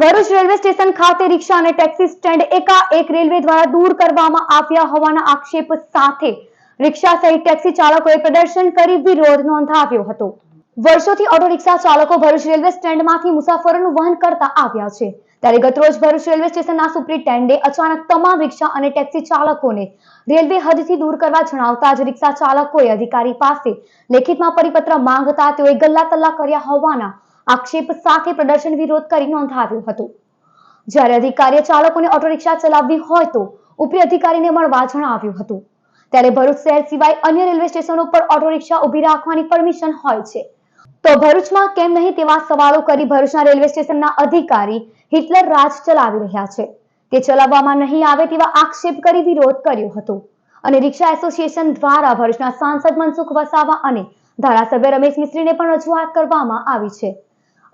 Bharuch railway station ખાતે રિક્ષા અને taxi stand એકાએક રેલવે દ્વારા દૂર કરવામાં આવ્યા હોવાના આક્ષેપ સાથે રિક્ષા સહિત ટેક્સી ચાલકોએ પ્રદર્શન કરી વિરોધ નોંધાવ્યો હતો. વર્ષોથી ઓટો રિક્ષા ચાલકો ભરૂચ રેલવે સ્ટેન્ડમાંથી મુસાફરોનું વહન કરતા આવ્યા છે. ત્યારે ગતરોજ ભરૂચ રેલવે સ્ટેશનના સુપ્રિન્ટેન્ડે અચાનક તમામ રિક્ષા અને ટેક્સી ચાલકોને રેલવે હદથી દૂર કરવા જણાવતા જ રિક્ષા ચાલકોએ અધિકારી પાસે લેખિતમાં પરિપત્ર માંગતા તેઓએ ગલ્લા તલ્લા કર્યા હોવાના આક્ષેપ સાથે પ્રદર્શન વિરોધ કરી નોંધાવ્યો હતો. જ્યારે અધિકારીએ ચાલકોને ઓટો રિક્ષા ચલાવવી હોય તો ઉપરી અધિકારીને મળવા જણાવ્યું હતું. ત્યારે ભરૂચ શહેર સિવાય અન્ય રેલવે સ્ટેશનો પર ઓટો રિક્ષા ઊભી રાખવાની પરમિશન હોય છે. તો ભરૂચમાં કેમ નહીં તેવા સવાલો કરી ભરૂચના રેલવે સ્ટેશનના અધિકારી હિટલર રાજ ચલાવી રહ્યા છે. તે ચલાવવામાં નહીં આવે તેવા આક્ષેપ કરી વિરોધ કર્યો હતો. અને રિક્ષા એસોસિએશન દ્વારા ભરૂચના સાંસદ મનસુખ વસાવા અને ધારાસભ્ય રમેશ મિસ્ત્રીને પણ રજૂઆત કરવામાં આવી છે.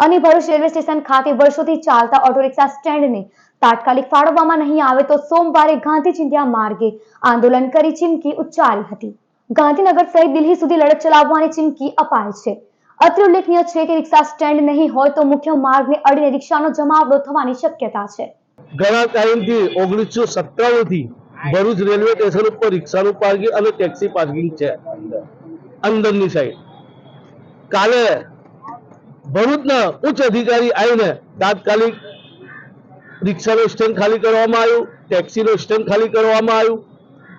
અને ભરૂચ રેલવે સ્ટેશન ખાતે વર્ષોથી ચાલતા ઓટો રિક્ષા સ્ટેન્ડને તાત્કાલિક ફાળવવામાં નહીં આવે તો સોમવારે ગાંધી ચિંધ્યા માર્ગે આંદોલન કરી ચીમકી ઉચ્ચારી હતી. ગાંધીનગર સહિત દિલ્હી સુધી લડત ચલાવવાની ચીમકી અપાય છે. અત્રે ઉલ્લેખનીય છે કે રિક્ષા સ્ટેન્ડ નહીં હોય તો મુખ્ય માર્ગને અડીને રિક્ષાનો જમાવડો થવાની શક્યતા છે. ઘણા ટાઈમથી ઓગણીસો સત્તાણુંથી ભરૂચ રેલવે સ્ટેશન ઉપર રિક્ષાનું પાર્કિંગ અને ટેક્સી પાર્કિંગ છે અંદરની સાઈડ કાલે ભરૂચના ઉચ્ચ અધિકારી આવીને તાત્કાલિક રિક્ષાનું સ્ટેન્ડ ખાલી કરવામાં આવ્યું, ટેક્સીનું સ્ટેન્ડ ખાલી કરવામાં આવ્યું.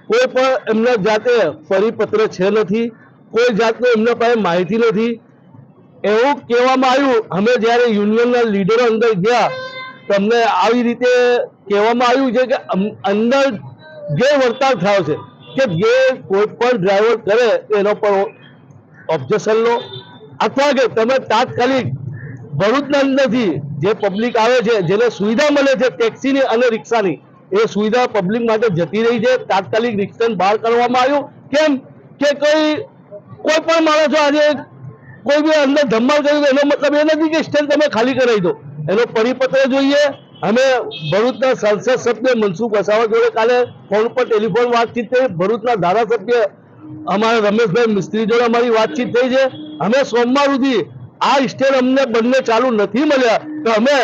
કોઈ પણ એમના જાતે પરિપત્ર છે નથી, કોઈ જાતનું એમના પાસે માહિતી નથી. એવું કહેવામાં આવ્યું, અમે જ્યારે યુનિયનના લીડરો અંદર ગયા, તમને આવી રીતે કહેવામાં આવ્યું છે કે અંદર જે વર્તાવ થયો છે, કે જે કોઈ પણ ડ્રાઈવર કરે, એનો પણ ઓબ્જેક્શન લો. અથવા કે તમે તાત્કાલિક ભરૂચના અંદરથી જે પબ્લિક આવે છે, જેને સુવિધા મળે છે ટેક્સીની અને રિક્ષાની એ સુવિધા પબ્લિક માટે જતી રહી છે. તાત્કાલિક રિક્ષન બહાર કરવામાં આવ્યું. કેમ? કે કોઈ કોઈ પણ માણસો આજે કોઈ બી અંદર ધમાલ કર્યું એનો મતલબ એ નથી કે સ્ટેન્ડ તમે ખાલી કરાવી દો. એનો પરિપત્ર જોઈએ. અમે ભરૂચના સંસદ સભ્ય મનસુખ વસાવા જોડે કાલે ફોન પર ટેલિફોન વાતચીત થઈ ભરૂચના ધારાસભ્ય અમારા રમેશભાઈ મિસ્ત્રી જોડે અમારી વાતચીત થઈ છે. અમે સોમવાર સુધી આ સ્ટેન્ડ અમને બંને ચાલુ નથી મળ્યા. તો અમે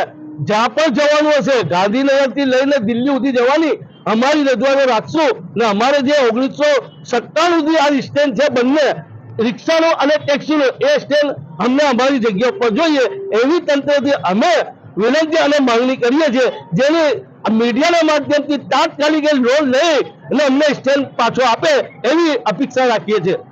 જ્યાં પણ જવાનું હશે ગાંધીનગરથી લઈને દિલ્હી સુધી જવાની અમારી રજૂઆતો રાખશું. ને અમારે જે ઓગણીસો સત્તાણું સુધી આ સ્ટેન્ડ છે બંને, રિક્ષાનો અને ટેક્સીનો, એ સ્ટેન્ડ અમને અમારી જગ્યા ઉપર જોઈએ. એવી તંત્રથી અમે વિનંતી અને માંગણી કરીએ છીએ, જેની મીડિયાના માધ્યમથી તાત્કાલિક એ લોન લઈ અને અમને સ્ટેન્ડ પાછો આપે એવી અપેક્ષા રાખીએ છીએ.